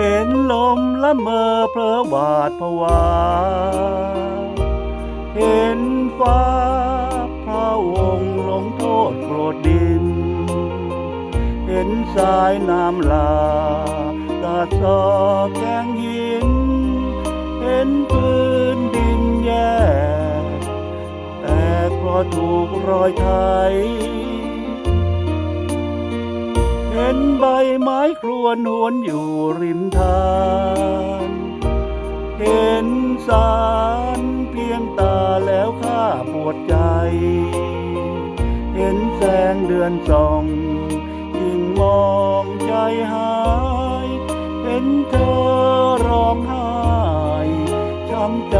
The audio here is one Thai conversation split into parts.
ห็นลมละเมอเพลอหวาดผวา เห็นฟ้าพระวงศ์ลงโทษโกรธดิน เห็นสายน้ำลาตาซอแกงหิน เห็นพื้นดินแย่แต่เพราะถูกรอยไถ เห็นใบไม้ครวนหวนอยู่ริมทานเห็นสารเพียงตาแล้วข้าปวดใจ เห็นแสงเดือนส่อง ยิ่งมองใจหาย เห็นเธอร้องไห้ช้ำใจ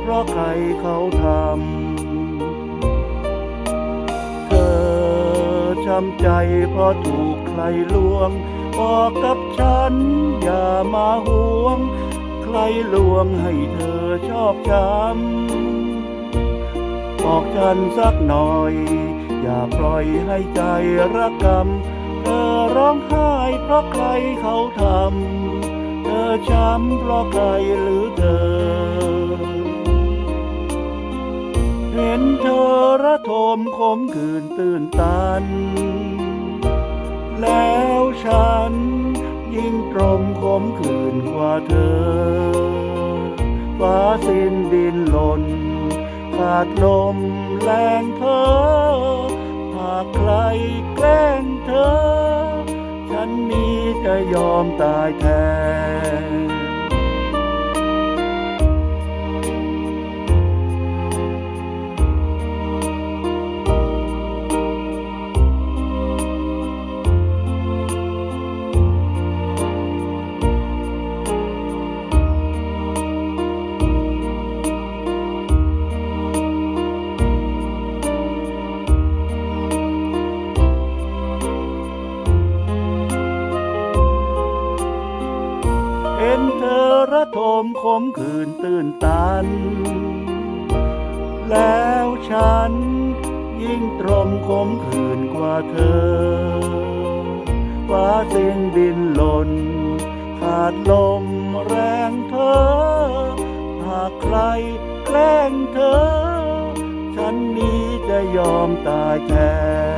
เพราะใครเขาทำ เธอช้ำใจเพราะถูก ใครลวง บอกกับฉัน อย่ามาห่วง ใครลวงให้เธอชอบช้ำบอกฉันสักหน่อย อย่าปล่อยให้ใจระกำเธอร้องไห้เพราะใครเขาทำ เธอช้ำเพราะใครหรือเธอเห็นเธอระทมขมขื่นตื่นตัน แล้วฉัน ยิ่งตรมขมขื่นกว่าเธอ ฟ้าสิ้นดินหล่นขาดลมแรงเธอ หากใครแกล้งเธอ ฉันนี้จะยอมตายแทน ห็นเธอระทมขมขืนตื่นตัน แล้วฉันยิ่งตรมขมขืนกว่าเธอฟ้าสิ้นดินหล่นขาดลมแรงเธอ หากใครแกล้งเธอ ฉันนี้จะยอมตายแทน